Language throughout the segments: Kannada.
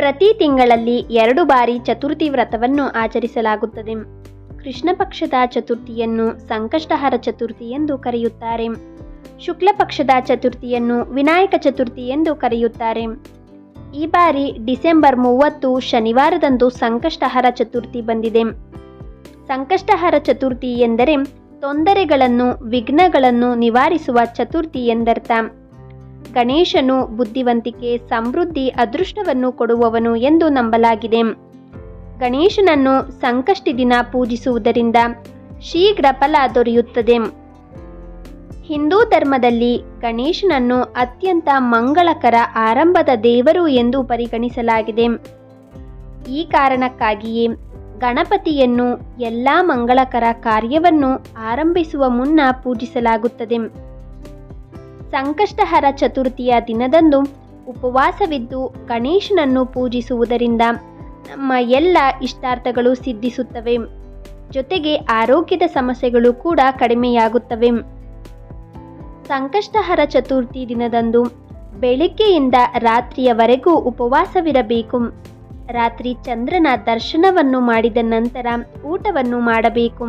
ಪ್ರತಿ ತಿಂಗಳಲ್ಲಿ ಎರಡು ಬಾರಿ ಚತುರ್ಥಿ ವ್ರತವನ್ನು ಆಚರಿಸಲಾಗುತ್ತದೆ. ಕೃಷ್ಣ ಪಕ್ಷದ ಚತುರ್ಥಿಯನ್ನು ಸಂಕಷ್ಟಹರ ಚತುರ್ಥಿ ಎಂದು ಕರೆಯುತ್ತಾರೆ. ಶುಕ್ಲ ಪಕ್ಷದ ಚತುರ್ಥಿಯನ್ನು ವಿನಾಯಕ ಚತುರ್ಥಿ ಎಂದು ಕರೆಯುತ್ತಾರೆ. ಈ ಬಾರಿ ಡಿಸೆಂಬರ್ ಮೂವತ್ತು ಶನಿವಾರದಂದು ಸಂಕಷ್ಟಹರ ಚತುರ್ಥಿ ಬಂದಿದೆ. ಸಂಕಷ್ಟಹರ ಚತುರ್ಥಿ ಎಂದರೆ ತೊಂದರೆಗಳನ್ನು, ವಿಘ್ನಗಳನ್ನು ನಿವಾರಿಸುವ ಚತುರ್ಥಿ ಎಂದರ್ಥ. ಗಣೇಶನು ಬುದ್ಧಿವಂತಿಕೆ, ಸಮೃದ್ಧಿ, ಅದೃಷ್ಟವನ್ನು ಕೊಡುವವನು ಎಂದು ನಂಬಲಾಗಿದೆ. ಗಣೇಶನನ್ನು ಸಂಕಷ್ಟಿ ದಿನ ಪೂಜಿಸುವುದರಿಂದ ಶೀಘ್ರ ಫಲ ದೊರೆಯುತ್ತದೆ. ಹಿಂದೂ ಧರ್ಮದಲ್ಲಿ ಗಣೇಶನನ್ನು ಅತ್ಯಂತ ಮಂಗಳಕರ ಆರಂಭದ ದೇವರು ಎಂದು ಪರಿಗಣಿಸಲಾಗಿದೆ. ಈ ಕಾರಣಕ್ಕಾಗಿಯೇ ಗಣಪತಿಯನ್ನು ಎಲ್ಲ ಮಂಗಳಕರ ಕಾರ್ಯವನ್ನು ಆರಂಭಿಸುವ ಮುನ್ನ ಪೂಜಿಸಲಾಗುತ್ತದೆ. ಸಂಕಷ್ಟಹರ ಚತುರ್ಥಿಯ ದಿನದಂದು ಉಪವಾಸವಿದ್ದು ಗಣೇಶನನ್ನು ಪೂಜಿಸುವುದರಿಂದ ನಮ್ಮ ಎಲ್ಲ ಇಷ್ಟಾರ್ಥಗಳು ಸಿದ್ಧಿಸುತ್ತವೆ. ಜೊತೆಗೆ ಆರೋಗ್ಯದ ಸಮಸ್ಯೆಗಳು ಕೂಡ ಕಡಿಮೆಯಾಗುತ್ತವೆ. ಸಂಕಷ್ಟಹರ ಚತುರ್ಥಿ ದಿನದಂದು ಬೆಳಿಗ್ಗೆಯಿಂದ ರಾತ್ರಿಯವರೆಗೂ ಉಪವಾಸವಿರಬೇಕು. ರಾತ್ರಿ ಚಂದ್ರನ ದರ್ಶನವನ್ನು ಮಾಡಿದ ನಂತರ ಊಟವನ್ನು ಮಾಡಬೇಕು.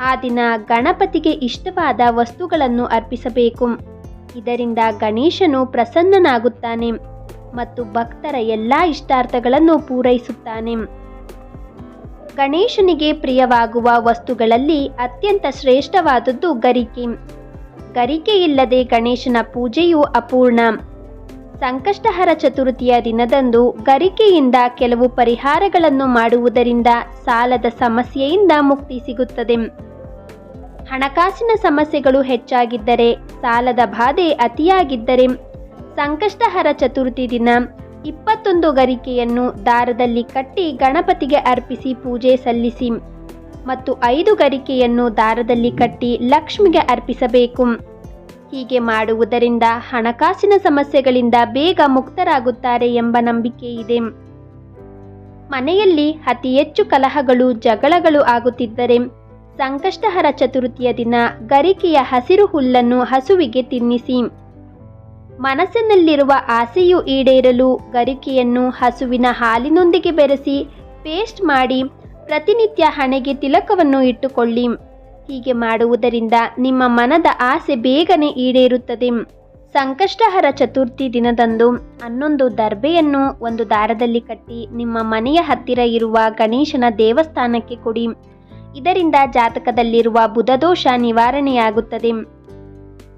ಆ ದಿನ ಗಣಪತಿಗೆ ಇಷ್ಟವಾದ ವಸ್ತುಗಳನ್ನು ಅರ್ಪಿಸಬೇಕು. ಇದರಿಂದ ಗಣೇಶನು ಪ್ರಸನ್ನನಾಗುತ್ತಾನೆ ಮತ್ತು ಭಕ್ತರ ಎಲ್ಲ ಇಷ್ಟಾರ್ಥಗಳನ್ನು ಪೂರೈಸುತ್ತಾನೆ. ಗಣೇಶನಿಗೆ ಪ್ರಿಯವಾಗುವ ವಸ್ತುಗಳಲ್ಲಿ ಅತ್ಯಂತ ಶ್ರೇಷ್ಠವಾದದ್ದು ಗರಿಕೆ. ಗರಿಕೆ ಇಲ್ಲದೆ ಗಣೇಶನ ಪೂಜೆಯು ಅಪೂರ್ಣ. ಸಂಕಷ್ಟಹರ ಚತುರ್ಥಿಯ ದಿನದಂದು ಗರಿಕೆಯಿಂದ ಕೆಲವು ಪರಿಹಾರಗಳನ್ನು ಮಾಡುವುದರಿಂದ ಸಾಲದ ಸಮಸ್ಯೆಯಿಂದ ಮುಕ್ತಿ ಸಿಗುತ್ತದೆ. ಹಣಕಾಸಿನ ಸಮಸ್ಯೆಗಳು ಹೆಚ್ಚಾಗಿದ್ದರೆ ಸಾಲದ ಬಾಧೆ ಅತಿಯಾಗಿದ್ದರೆ ಸಂಕಷ್ಟಹರ ಚತುರ್ಥಿ ದಿನ ಇಪ್ಪತ್ತೊಂದು ಗರಿಕೆಯನ್ನು ದಾರದಲ್ಲಿ ಕಟ್ಟಿ ಗಣಪತಿಗೆ ಅರ್ಪಿಸಿ ಪೂಜೆ ಸಲ್ಲಿಸಿ ಮತ್ತು ಐದು ಗರಿಕೆಯನ್ನು ದಾರದಲ್ಲಿ ಕಟ್ಟಿ ಲಕ್ಷ್ಮಿಗೆ ಅರ್ಪಿಸಬೇಕು. ಹೀಗೆ ಮಾಡುವುದರಿಂದ ಹಣಕಾಸಿನ ಸಮಸ್ಯೆಗಳಿಂದ ಬೇಗ ಮುಕ್ತರಾಗುತ್ತಾರೆ ಎಂಬ ನಂಬಿಕೆ ಇದೆ. ಮನೆಯಲ್ಲಿ ಅತಿ ಹೆಚ್ಚು ಕಲಹಗಳು, ಜಗಳಗಳು ಆಗುತ್ತಿದ್ದರೆ ಸಂಕಷ್ಟಹರ ಚತುರ್ಥಿಯ ದಿನ ಗರಿಕೆಯ ಹಸಿರು ಹುಲ್ಲನ್ನು ಹಸುವಿಗೆ ತಿನ್ನಿಸಿ. ಮನಸ್ಸಿನಲ್ಲಿರುವ ಆಸೆಯು ಈಡೇರಲು ಗರಿಕೆಯನ್ನು ಹಸುವಿನ ಹಾಲಿನೊಂದಿಗೆ ಬೆರೆಸಿ ಪೇಸ್ಟ್ ಮಾಡಿ ಪ್ರತಿನಿತ್ಯ ಹಣೆಗೆ ತಿಲಕವನ್ನು ಇಟ್ಟುಕೊಳ್ಳಿ. ಹೀಗೆ ಮಾಡುವುದರಿಂದ ನಿಮ್ಮ ಮನದ ಆಸೆ ಬೇಗನೆ ಈಡೇರುತ್ತದೆ. ಸಂಕಷ್ಟಹರ ಚತುರ್ಥಿ ದಿನದಂದು ಹನ್ನೊಂದು ದರ್ಬೆಯನ್ನು ಒಂದು ದಾರದಲ್ಲಿ ಕಟ್ಟಿ ನಿಮ್ಮ ಮನೆಯ ಹತ್ತಿರ ಇರುವ ಗಣೇಶನ ದೇವಸ್ಥಾನಕ್ಕೆ ಕೊಡಿ. ಇದರಿಂದ ಜಾತಕದಲ್ಲಿರುವ ಬುಧದೋಷ ನಿವಾರಣೆಯಾಗುತ್ತದೆ.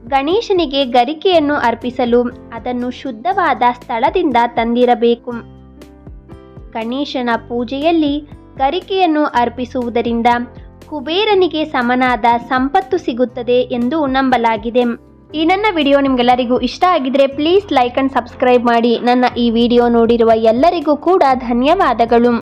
ಗಣೇಶನಿಗೆ ಗರಿಕೆಯನ್ನು ಅರ್ಪಿಸಲು ಅದನ್ನು ಶುದ್ಧವಾದ ಸ್ಥಳದಿಂದ ತಂದಿರಬೇಕು. ಗಣೇಶನ ಪೂಜೆಯಲ್ಲಿ ಗರಿಕೆಯನ್ನು ಅರ್ಪಿಸುವುದರಿಂದ ಕುಬೇರನಿಗೆ ಸಮನಾದ ಸಂಪತ್ತು ಸಿಗುತ್ತದೆ ಎಂದು ನಂಬಲಾಗಿದೆ. ಈ ನನ್ನ ವಿಡಿಯೋ ನಿಮಗೆಲ್ಲರಿಗೂ ಇಷ್ಟ ಆಗಿದ್ರೆ ಪ್ಲೀಸ್ ಲೈಕ್ ಅಂಡ್ ಸಬ್ಸ್ಕ್ರೈಬ್ ಮಾಡಿ. ನನ್ನ ಈ ವಿಡಿಯೋ ನೋಡಿರುವ ಎಲ್ಲರಿಗೂ ಕೂಡ ಧನ್ಯವಾದಗಳು.